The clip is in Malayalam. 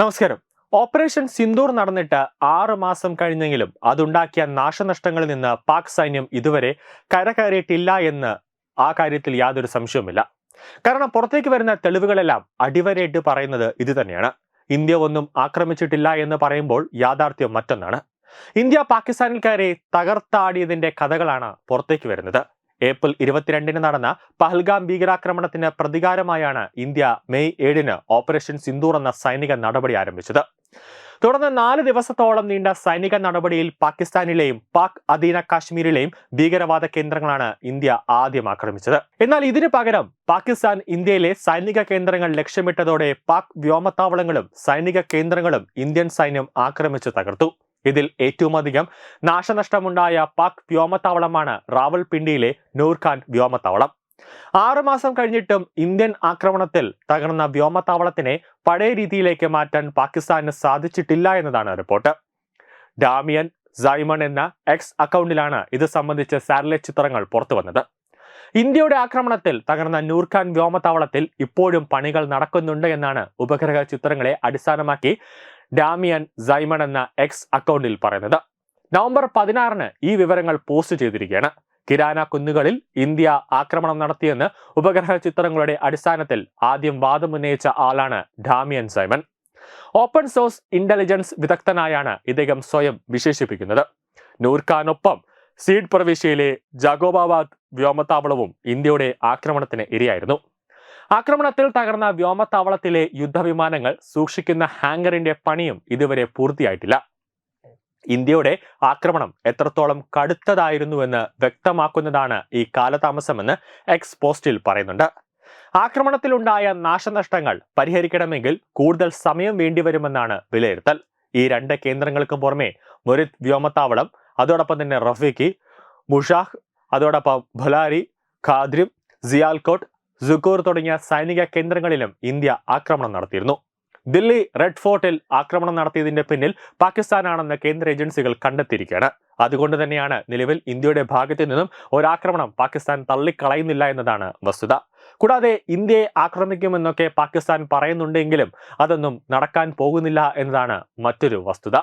നമസ്കാരം. ഓപ്പറേഷൻ സിന്ദൂർ നടന്നിട്ട് ആറ് മാസം കഴിഞ്ഞെങ്കിലും അതുണ്ടാക്കിയ നാശനഷ്ടങ്ങളിൽ നിന്ന് പാക് സൈന്യം ഇതുവരെ കരകയറിയിട്ടില്ല എന്ന് ആ കാര്യത്തിൽ യാതൊരു സംശയവുമില്ല. കാരണം പുറത്തേക്ക് വരുന്ന തെളിവുകളെല്ലാം അടിവരയിട്ട് പറയുന്നത് ഇത് തന്നെയാണ്. ഇന്ത്യ ഒന്നും ആക്രമിച്ചിട്ടില്ല എന്ന് പറയുമ്പോൾ യാഥാർത്ഥ്യം മറ്റൊന്നാണ്. ഇന്ത്യ പാകിസ്ഥാനിൽ കയറി തകർത്താടിയതിന്റെ കഥകളാണ് പുറത്തേക്ക് വരുന്നത്. ഏപ്രിൽ ഇരുപത്തിരണ്ടിന് നടന്ന പഹൽഗാം ഭീകരാക്രമണത്തിന് പ്രതികാരമായാണ് ഇന്ത്യ മെയ് ഏഴിന് ഓപ്പറേഷൻ സിന്ദൂർ എന്ന സൈനിക നടപടി ആരംഭിച്ചത്. തുടർന്ന് നാല് ദിവസത്തോളം നീണ്ട സൈനിക നടപടിയിൽ പാകിസ്ഥാനിലെയും പാക് അധീന കാശ്മീരിലെയും ഭീകരവാദ കേന്ദ്രങ്ങളാണ് ഇന്ത്യ ആദ്യം ആക്രമിച്ചത്. എന്നാൽ ഇതിനു പകരം പാകിസ്ഥാൻ ഇന്ത്യയിലെ സൈനിക കേന്ദ്രങ്ങൾ ലക്ഷ്യമിട്ടതോടെ പാക് വ്യോമത്താവളങ്ങളും സൈനിക കേന്ദ്രങ്ങളും ഇന്ത്യൻ സൈന്യം ആക്രമിച്ചു തകർത്തു. ഇതിൽ ഏറ്റവുമധികം നാശനഷ്ടമുണ്ടായ പാക് വ്യോമത്താവളമാണ് റാവൽപിണ്ടിയിലെ നൂർഖാൻ വ്യോമത്താവളം. ആറുമാസം കഴിഞ്ഞിട്ടും ഇന്ത്യൻ ആക്രമണത്തിൽ തകർന്ന വ്യോമത്താവളത്തിനെ പഴയ രീതിയിലേക്ക് മാറ്റാൻ പാകിസ്ഥാന് സാധിച്ചിട്ടില്ല എന്നതാണ് റിപ്പോർട്ട്. ഡാമിയൻ സൈമൺ എന്ന എക്സ് അക്കൗണ്ടിലാണ് ഇത് സംബന്ധിച്ച സാറ്റലൈറ്റ് ചിത്രങ്ങൾ പുറത്തുവന്നത് ഇന്ത്യയുടെ ആക്രമണത്തിൽ തകർന്ന നൂർഖാൻ വ്യോമത്താവളത്തിൽ ഇപ്പോഴും പണികൾ നടക്കുന്നുണ്ട് എന്നാണ് ഉപഗ്രഹ ചിത്രങ്ങളെ അടിസ്ഥാനമാക്കി ഡാമിയൻ സൈമൺ എന്ന എക്സ് അക്കൗണ്ടിൽ പറയുന്നത്. നവംബർ പതിനാറിന് ഈ വിവരങ്ങൾ പോസ്റ്റ് ചെയ്തിരിക്കുകയാണ്. കിരാന കുന്നുകളിൽ ഇന്ത്യ ആക്രമണം നടത്തിയെന്ന് ഉപഗ്രഹ ചിത്രങ്ങളുടെ അടിസ്ഥാനത്തിൽ ആദ്യം വാദമുന്നയിച്ച ആളാണ് Damian Simon. Open source intelligence വിദഗ്ധനായാണ് ഇദ്ദേഹം സ്വയം വിശേഷിപ്പിക്കുന്നത്. നൂർഖാനൊപ്പം സീഡ് പ്രവിശ്യയിലെ ജഗോബാബാദ് വ്യോമത്താവളവും ഇന്ത്യയുടെ ആക്രമണത്തിന് ഇരയായിരുന്നു. ആക്രമണത്തിൽ തകർന്ന വ്യോമത്താവളത്തിലെ യുദ്ധവിമാനങ്ങൾ സൂക്ഷിക്കുന്ന ഹാങ്കറിന്റെ പണിയും ഇതുവരെ പൂർത്തിയായിട്ടില്ല. ഇന്ത്യയുടെ ആക്രമണം എത്രത്തോളം കടുത്തതായിരുന്നുവെന്ന് വ്യക്തമാക്കുന്നതാണ് ഈ കാലതാമസമെന്ന് എക്സ് പോസ്റ്റിൽ പറയുന്നുണ്ട്. ആക്രമണത്തിലുണ്ടായ നാശനഷ്ടങ്ങൾ പരിഹരിക്കണമെങ്കിൽ കൂടുതൽ സമയം വേണ്ടിവരുമെന്നാണ് വിലയിരുത്തൽ. ഈ രണ്ട് കേന്ദ്രങ്ങൾക്കും പുറമെ മുരിത് വ്യോമത്താവളം അതോടൊപ്പം തന്നെ റഫീഖി മുഷാഖ് അതോടൊപ്പം ഭലാരി ഖാദ്രിം സിയാൽകോട്ട് സുക്കൂർ തുടങ്ങിയ സൈനിക കേന്ദ്രങ്ങളിലും ഇന്ത്യ ആക്രമണം നടത്തിയിരുന്നു. ദില്ലി റെഡ് ഫോർട്ടിൽ ആക്രമണം നടത്തിയതിന്റെ പിന്നിൽ പാകിസ്ഥാനാണെന്ന് കേന്ദ്ര ഏജൻസികൾ കണ്ടെത്തിയിരിക്കുകയാണ്. അതുകൊണ്ട് തന്നെയാണ് നിലവിൽ ഇന്ത്യയുടെ ഭാഗത്തു നിന്നും ഒരാക്രമണം പാകിസ്ഥാൻ തള്ളിക്കളയുന്നില്ല എന്നതാണ് വസ്തുത. കൂടാതെ ഇന്ത്യയെ ആക്രമിക്കുമെന്നൊക്കെ പാകിസ്ഥാൻ പറയുന്നുണ്ടെങ്കിലും അതൊന്നും നടക്കാൻ പോകുന്നില്ല എന്നതാണ് മറ്റൊരു വസ്തുത.